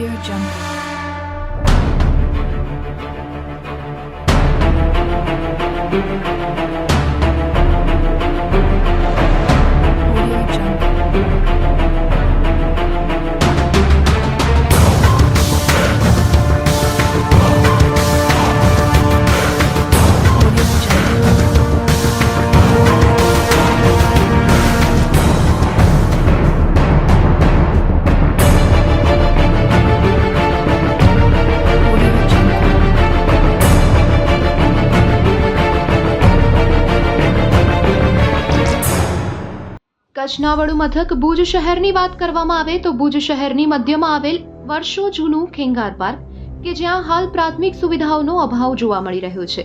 Audio Jungle. કચ્છના વડુ મથક ભુજ શહેરની વાત કરવામાં આવે તો ભુજ શહેરની મધ્યમાં આવેલ વર્ષો જૂનું ખેંગાર પાર્ક, કે જ્યાં હાલ પ્રાથમિક સુવિધાઓનો અભાવ જોવા મળી રહ્યો છે.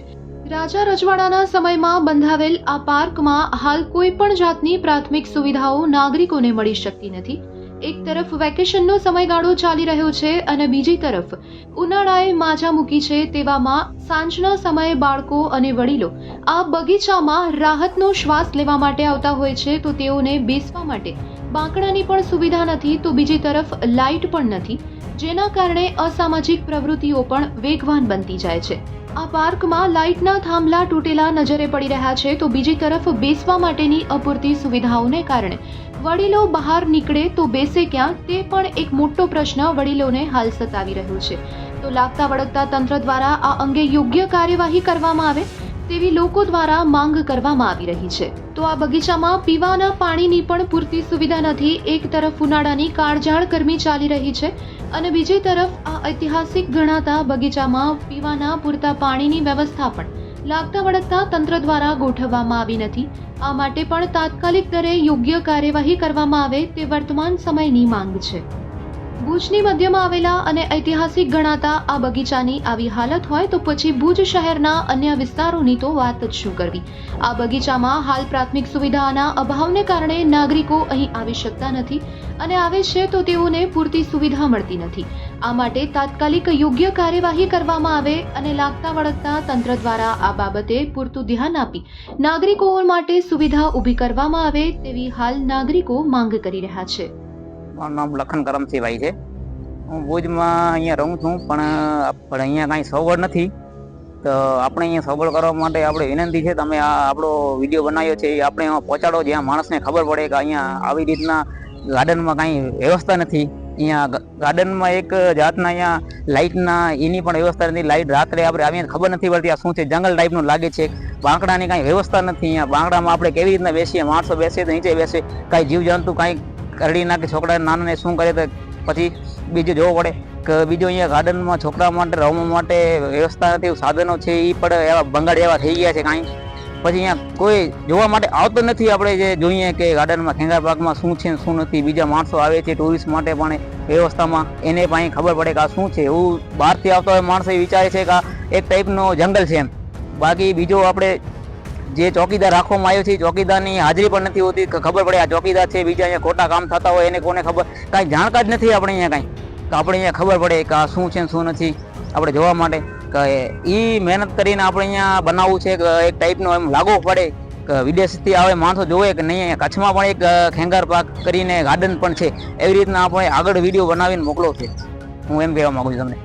રાજા રજવાડાના સમયમાં બંધાવેલ આ પાર્કમાં હાલ કોઈ પણ જાતની પ્રાથમિક સુવિધાઓ નાગરિકોને મળી શકતી નથી. એક તરફ વેકેશનનો સમયગાળો ચાલી રહ્યો છે અને બીજી તરફ ઉનાળાએ માજા મૂકી છે તેવામાં સાંજના સમયે બાળકો અને વડીલો આ બગીચામાં રાહતનો શ્વાસ લેવા માટે આવતા હોય છે તો તેઓને બેસવા માટે બાંકડાની પણ સુવિધા નથી તો બીજી તરફ લાઇટ પણ નથી, જેના કારણે અસામાજિક પ્રવૃત્તિઓ પણ વેગવાન બનતી જાય છે. આ પાર્કમાં લાઇટના થાંભલા તૂટેલા નજરે પડી રહ્યા છે તો બીજી તરફ બેસવા માટેની અપૂરતી સુવિધાઓને કારણે વડીલો બહાર નીકળે તો બેસે ક્યાં તે પણ એક મોટો પ્રશ્ન વડીલોને હાલ સતાવી રહ્યો છે. તો લાગતા વળગતા તંત્ર દ્વારા આ અંગે યોગ્ય કાર્યવાહી કરવામાં આવે? તેવી લોકો દ્વારા માંગ કરવામાં આવી રહી છે. તો આ બગીચામાં પીવાના પાણીની પણ પૂરતી સુવિધા નથી. એક તરફ ઉનાળાની કાળઝાળ ગરમી ચાલી રહી છે અને બીજી તરફ આ ઐતિહાસિક ગણાતા બગીચામાં પીવાના પૂરતા પાણીની વ્યવસ્થા પણ લાગતા વળગતા તંત્ર દ્વારા ગોઠવવામાં આવી નથી. આ માટે પણ તાત્કાલિક દરે યોગ્ય કાર્યવાહી કરવામાં આવે તે વર્તમાન સમયની માંગ છે. ભુજની મધ્યમાં આવેલા અને ઐતિહાસિક ગણાતા આ બગીચાની આવી હાલત હોય તો પછી ભુજ શહેરના અન્ય વિસ્તારોની તો વાત જ શું કરવી? આ બગીચામાં હાલ પ્રાથમિક સુવિધાના અભાવને કારણે નાગરિકો અહીં આવી શકતા નથી અને આવે છે તો તેઓને પૂરતી સુવિધા મળતી નથી. આ માટે તાત્કાલિક યોગ્ય કાર્યવાહી કરવામાં આવે અને લાગતા વળગતા તંત્ર દ્વારા આ બાબતે પૂરતું ધ્યાન આપી નાગરિકો માટે સુવિધા ઊભી કરવામાં આવે તેવી હાલ નાગરિકો માંગ કરી રહ્યા છે. મારું નામ લખન કરમસિંહભાઈ છે. હું ભુજમાં અહીંયા રહું છું, પણ અહીંયા કાંઈ સગવડ નથી. તો આપણે અહીંયા સગવડ કરવા માટે આપણે વિનંતી છે, તમે આ આપણો વીડિયો બનાવ્યો છે, એ આપણે એમાં પહોંચાડો, જ્યાં માણસને ખબર પડે કે અહીંયા આવી રીતના ગાર્ડનમાં કાંઈ વ્યવસ્થા નથી. અહીંયા ગાર્ડનમાં એક જાતના અહીંયા લાઇટના, એની પણ વ્યવસ્થા નથી. લાઇટ રાત્રે આપણે આવીને ખબર નથી પડતી આ શું છે, જંગલ ટાઈપનું લાગે છે. બાંકડાની કાંઈ વ્યવસ્થા નથી. અહીંયા બાંકડામાં આપણે કેવી રીતના બેસીએ, માણસો બેસીએ તો નીચે બેસે. કાંઈ જીવજંતુ કાંઈ કરડી નાખે છોકરા નાનાને શું કરે તો પછી બીજું જોવું પડે કે બીજું અહીંયા ગાર્ડનમાં છોકરા માટે, રમવા માટે વ્યવસ્થા નથી સાધનો છે એ પણ એવા બંગાળ એવા થઈ ગયા છે કાંઈ. પછી અહીંયા કોઈ જોવા માટે આવતો નથી આપણે જે જોઈએ કે ગાર્ડનમાં ખેંગાર પાકમાં શું છે શું નથી, બીજા માણસો આવે છે ટુરિસ્ટ માટે પણ વ્યવસ્થામાં, એને પણ ખબર પડે કે આ શું છે, એવું બહારથી આવતા હોય માણસો એ વિચારે છે કે આ એક ટાઈપનો જંગલ છે એમ. બાકી બીજો આપણે જે ચોકીદાર રાખવામાં આવ્યો છે ચોકીદારની હાજરી પણ નથી હોતી. ખબર પડે આ ચોકીદાર છે, બીજા અહીંયા ખોટા કામ થતા હોય, એને કોને ખબર? કાંઈ જાણકાર જ નથી આપણે અહીંયા કાંઈ. કે આપણે અહીંયા ખબર પડે કે આ શું છે શું નથી. આપણે જોવા માટે કે એ મહેનત કરીને આપણે અહીંયા બનાવવું છે, કે એક ટાઈપનો એમ લાગવો પડે કે વિદેશથી આવે માણસો જોવે કે નહીં. કચ્છમાં પણ એક ખેંગાર પાર્ક કરીને ગાર્ડન પણ છે. એવી રીતના આપણે આગળ વીડિયો બનાવીને મોકલો છે. હું એમ કહેવા માગું છું તમને.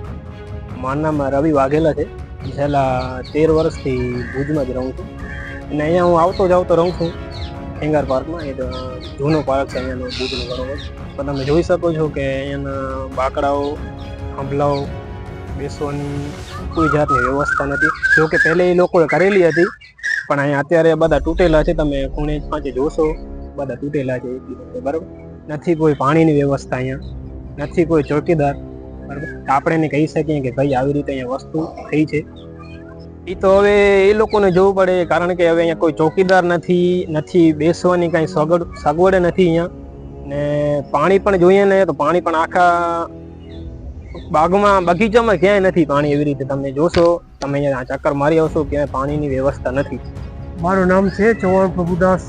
મારું નામ રવિ વાઘેલા છે. છેલ્લા તેર વર્ષથી ભુજમાં જ રહું છું. અને અહીંયા હું આવતો જાવતો રહું છું. ખેંગાર પાર્કમાં, એ જૂનો પાર્ક છે, અહીંયાનો ભુજનો બરોબર. તો તમે જોઈ શકો છો કે અહીંયાના બાકડાઓ થાંભલાઓ બેસવાની કોઈ જાતની વ્યવસ્થા નથી. જો કે પહેલે એ લોકોએ કરેલી હતી, પણ અહીંયા અત્યારે બધા તૂટેલા છે. તમે ખૂણે પાંચે જોશો, બધા તૂટેલા છે રીતે બરાબર? નથી કોઈ પાણીની વ્યવસ્થા અહીંયા, નથી કોઈ ચોકીદાર, બરાબર? આપણે એને કહી શકીએ કે ભાઈ, આવી રીતે અહીંયા વસ્તુ થઈ છે. એ તો હવે એ લોકોને જોવું પડે, કારણ કે હવે અહીંયા કોઈ ચોકીદાર નથી નથી બેસવાની કાંઈ સગવડ સગવડ નથી અહીંયા. ને પાણી પણ જોઈએ ને, તો પાણી પણ આખા બાગમાં, બગીચામાં ક્યાંય નથી પાણી એવી રીતે. તમે જોશો, તમે અહીંયા ચક્કર મારી આવશો ક્યાંય પાણીની વ્યવસ્થા નથી. મારું નામ છે ચૌહાણ પ્રભુદાસ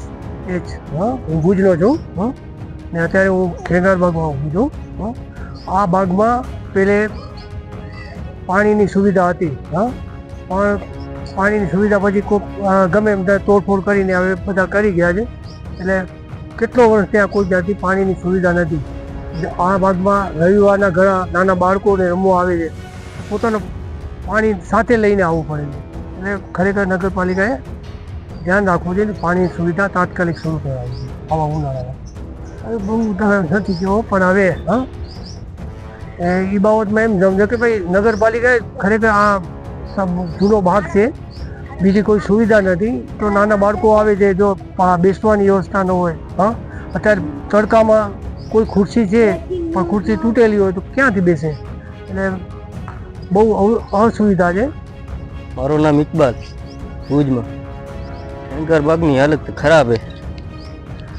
એચ. હા, હું ભુજનો છું, હા. ને અત્યારે હું ખેંગાર બાગમાં ઊભું છું, હા. આ બાગમાં પહેલે પાણીની સુવિધા હતી, હા. પણ પાણીની સુવિધા પછી કોઈક ગમે એમ તોડફોડ કરીને હવે બધા કરી ગયા છે. એટલે કેટલો વર્ષ ત્યાં કોઈ જાતની પાણીની સુવિધા નથી. આ ભાગમાં રવિવારના ઘણા નાના બાળકોને રમવા આવે છે. પોતાનું પાણી સાથે લઈને આવવું પડે છે. એટલે ખરેખર નગરપાલિકાએ ધ્યાન રાખવું જોઈએ પાણીની સુવિધા તાત્કાલિક શરૂ કરાવી છે આવા ઉનાળામાં. બહુ ઉદાહરણ નથી કહો પણ હવે, હા. એ બાબતમાં એમ સમજો કે ભાઈ નગરપાલિકાએ ખરેખર આ જૂનો ભાગ છે. બીજી કોઈ સુવિધા નથી. તો નાના બાળકો આવે છે, જો પા- બેસવાની વ્યવસ્થા ન હોય, હા? અત્યારે તડકામાં કોઈ ખુરશી છે, પણ ખુરશી તૂટેલી હોય તો ક્યાંથી બેસે? એટલે બહુ અવ- અસુવિધા છે. મારું નામ ઇકબાલ, ભુજમાં. શંકર બાગની હાલત ખરાબ છે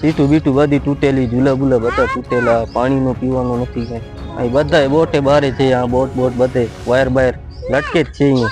સીટું બીટું બધી તૂટેલી ઝૂલા બુલા બધા તૂટેલા, પાણીનું, પીવાનું નથી કાંઈ. અહીં બધાય બોટે બારે છે, આ બોટ બોટ બધે, વાયર બાયર લટકે જ છે અહીંયા.